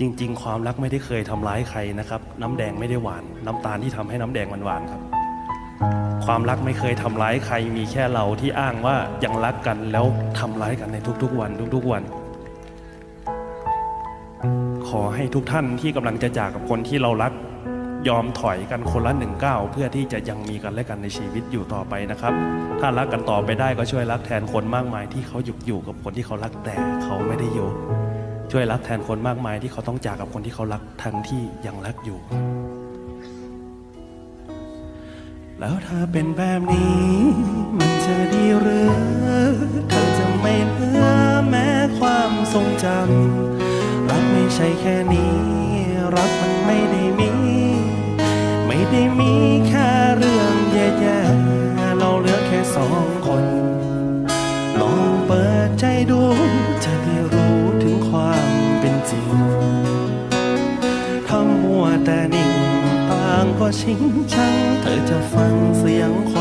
จริง ๆ ความรักไม่ได้เคยทำร้ายใครนะครับ น้ำแดงไม่ได้หวาน น้ำตาลที่ทำให้น้ำแดงมันหวานครับ ความรักไม่เคยทำร้ายใคร มีแค่เราที่อ้างว่ายังรักกันแล้วทำร้ายกันในทุกๆ วัน ทุกๆวัน ขอให้ทุกท่านที่กำลังจะจากกับคนที่เรารัก ยอมถอยกันคนละหนึ่งก้าวเพื่อที่จะยังมีกันและกันในชีวิตอยู่ต่อไปนะครับ ถ้ารักกันต่อไปได้ก็ช่วยรักแทนคนมากมายที่เขาอยู่อยู่กับคนที่เขารักแต่เขาไม่ได้อยู่ ช่วยรักแทนคนมากมายที่เขาต้องจากกับคนที่เขารักทั้งที่ยังรักอยู่ แล้วถ้าเป็นแบบนี้ มันจะดีหรือเธอจะไม่เหลือแม้ความทรงจำรักไม่ใช่แค่นี้ รักมันไม่ได้มี ไม่ได้มีแค่เรื่องแย่ๆเราเหลือแค่สองคน ลองเปิดใจดูจะด้ แต่นิ่งต่างก็ชิงชัง เธอจะฟังเสียงค